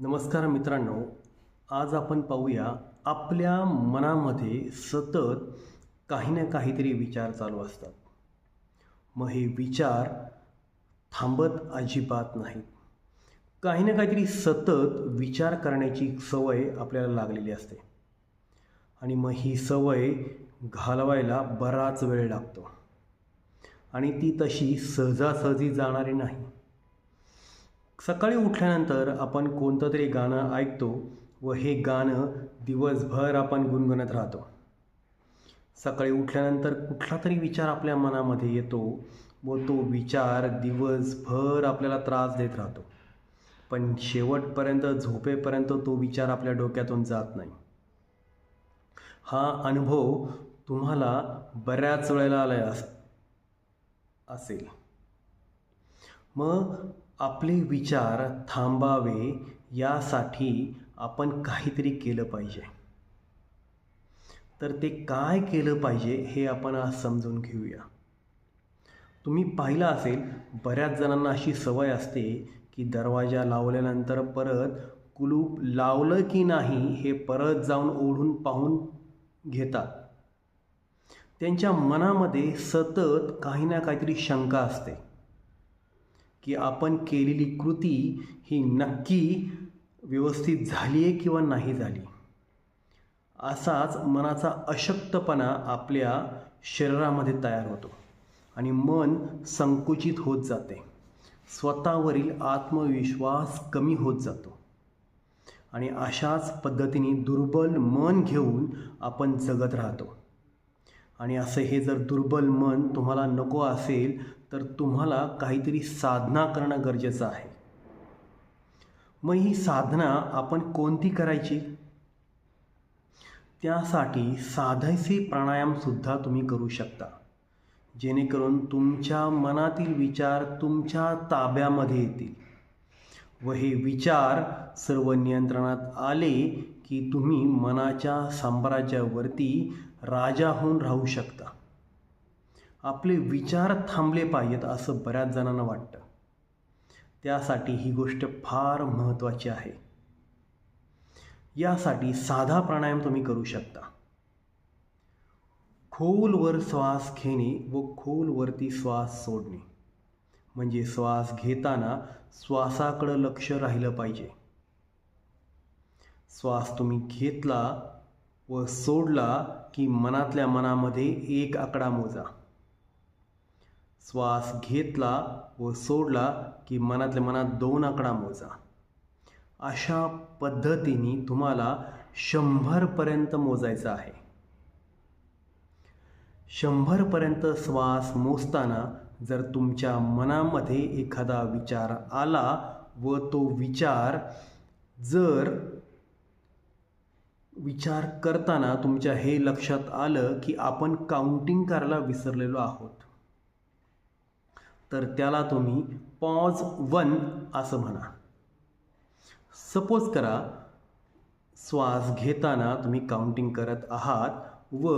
नमस्कार मित्रांनो आज आपण पाहूया आपल्या मनामध्ये सतत काही ना काहीतरी विचार चालू असतात. मग हे विचार थांबत अजिबात नाहीत. काही ना काहीतरी सतत विचार करण्याची सवय आपल्याला लागलेली असते. आणि मग ही सवय घालवायला बराच वेळ लागतो. आणि ती तशी सहजासहजी जाणारी नाही. सकाळी उठल्यानंतर आपण कोणतं तरी गाणं ऐकतो व हे गाणं दिवसभर आपण गुणगुणत राहतो. सकाळी उठल्यानंतर कुठला तरी विचार आपल्या मनामध्ये येतो व तो विचार दिवसभर आपल्याला त्रास देत राहतो. पण शेवटपर्यंत झोपेपर्यंत तो विचार आपल्या डोक्यातून जात नाही. हा अनुभव तुम्हाला बऱ्याच वेळेला आला अस असेल. मग आपले विचार थांबावे यासाठी आपण काहीतरी केलं पाहिजे. तर ते काय केलं पाहिजे हे आपण आज समजून घेऊया. तुम्ही पाहिलं असेल बऱ्याच जणांना अशी सवय असते की दरवाजा लावल्यानंतर परत कुलूप लावलं की नाही हे परत जाऊन ओढून पाहून घेतात त्यांच्या मनामध्ये सतत काही ना काहीतरी शंका असते. की आपण केलेली कृती ही नक्की व्यवस्थित झाली आहे किंवा नाही झाली. असाच मनाचा अशक्तपणा आपल्या शरीरामध्ये तयार होतो आणि मन संकुचित होत जाते. स्वतःवरील आत्मविश्वास कमी होत जातो. आणि अशाच पद्धतीने दुर्बल मन घेऊन आपण जगत राहतो. आणि असं हे जर दुर्बल मन तुम्हाला नको असेल तर तुम्हाला काहीतरी साधना करणं गरजेचं आहे. मग ही साधना आपण कोणती करायची? त्यासाठी साधायचे प्राणायामसुद्धा तुम्ही करू शकता. जेणेकरून तुमच्या मनातील विचार तुमच्या ताब्यामध्ये येतील. व हे विचार सर्व नियंत्रणात आले की तुम्ही मनाच्या साम्राज्यावरती राजा होऊन राहू शकता. आपले विचार थांबले पाहिजेत असं बऱ्याच जणांना वाटतं. त्यासाठी ही गोष्ट फार महत्त्वाची आहे. यासाठी साधा प्राणायाम तुम्ही करू शकता. खोलवर श्वास घेणे व खोलवरती श्वास सोडणे. म्हणजे श्वास घेताना श्वासाकडं लक्ष राहिलं पाहिजे. श्वास तुम्ही घेतला व सोडला की मनातल्या मनामध्ये एक आकडा मोजा. श्वास घेतला व सोडला की मनातल्या मनात दोन आकडा मोजा. अशा पद्धतीने तुम्हाला शंभरपर्यंत मोजायचं आहे. शंभरपर्यंत श्वास मोजताना जर तुमच्या मनामध्ये एखादा विचार आला व तो विचार जर विचार करताना तुमच्या हे लक्षात आलं की आपण काउंटिंग करायला विसरलेलो आहोत. तर त्याला तुम्ही पॉज वन असं म्हणा. सपोज करा श्वास घेताना तुम्ही काउंटिंग करत आहात व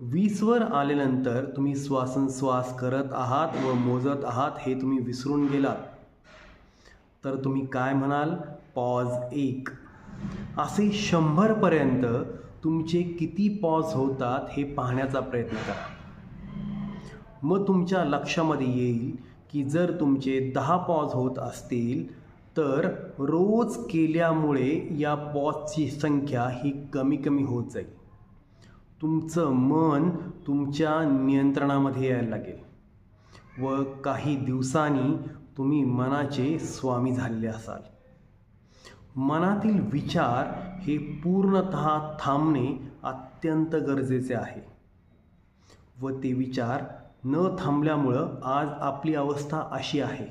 वीसवर आल्यानंतर तुम्ही श्वासनश्वास करत आहात व मोजत आहात हे तुम्ही विसरून गेलात. तर तुम्ही काय म्हणाल? पॉज एक. असे शंभरपर्यंत तुमचे किती पॉज होतात हे पाहण्याचा प्रयत्न करा. मग तुमच्या लक्षामध्ये येईल की जर तुमचे दहा पॉज होत असतील तर रोज केल्यामुळे या पॉजची संख्या ही कमी कमी होत जाईल. तुमचं मन तुमच्या नियंत्रणामध्ये यायला लागेल. व काही दिवसांनी तुम्ही मनाचे स्वामी झालेले असाल. मनातील विचार हे पूर्णत थांबणे अत्यंत गरजेचे आहे. व ते विचार न थांबल्यामुळं आज आपली अवस्था अशी आहे.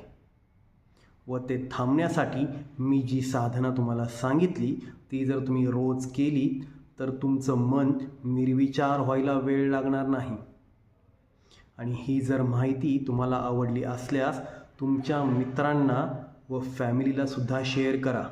व ते थांबण्यासाठी मी जी साधना तुम्हाला सांगितली ती जर तुम्ही रोज केली तर तुमचं मन निर्विचार व्हायला वेळ लागणार नाही. आणि ही जर माहिती तुम्हाला आवडली असल्यास तुमच्या मित्रांना व फॅमिलीला सुद्धा शेअर करा.